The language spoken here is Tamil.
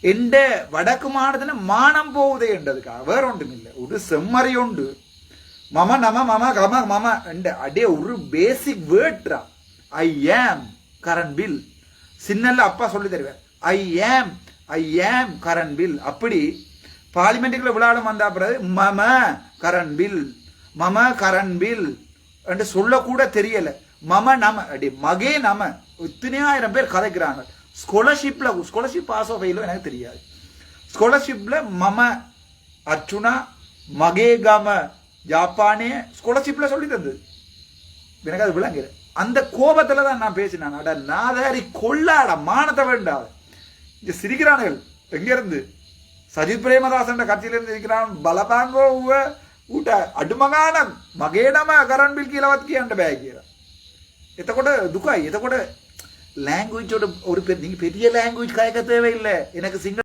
எந்த வடக்கு மாநிலத்துல மானம் போகுதே என்றதுக்காக. வேற ஒன்றும் இல்லை. ஒரு செம்மறி உண்டு. மம நம மம கம மம என்ற அடே ஒரு பேசிக் வேர்ட்ரா ஐ ஏம் கரண் பில் சின்னல்ல அப்பா சொல்லி தருவேன் ஐ ஏம் ஐ ஏம் கரண் பில் அப்படி பார்லிமெண்ட்டுக்குள்ள விளையாடும் வந்தா பிறகு மம கரண் பில் மம கரண் பில் என்று சொல்லக்கூட தெரியலை. மம நம. அடி மகே நம. இத்தனையாயிரம் பேர் கதைக்கிறாங்க ஸ்காலர்ஷிப்ல ஸ்காலர்ஷிப் பாஸ் ஆஃப் எனக்கு தெரியாது ஸ்காலர்ஷிப்ல மம அர்ச்சுனா மகே கம ஜாப்பானே ஸ்காலர்ஷிப்ல சொல்லி தந்தது எனக்கு அது விளங்குது அந்த கோபத்துல தான் நான் பேசினேன் அட நாதாரி கொள்ளாட மானத்தை வேண்டாது இங்க சிரிக்கிறானுகள் எங்க இருந்து சஜித் பிரேமதாசன் கட்சியில இருந்து இருக்கிறான் பலபாங்கோ உவ ඌට අඩුමගාන මගේ නම කරන්බිල් කියලවත් කියන්න බෑ කියලා. එතකොට දුකයි. එතකොට லாங்குவேஜோட ஒரு பெரிய பெரிய லாங்குவேஜ் கயக்க தேவையில்லை. எனக்கு சிங்கள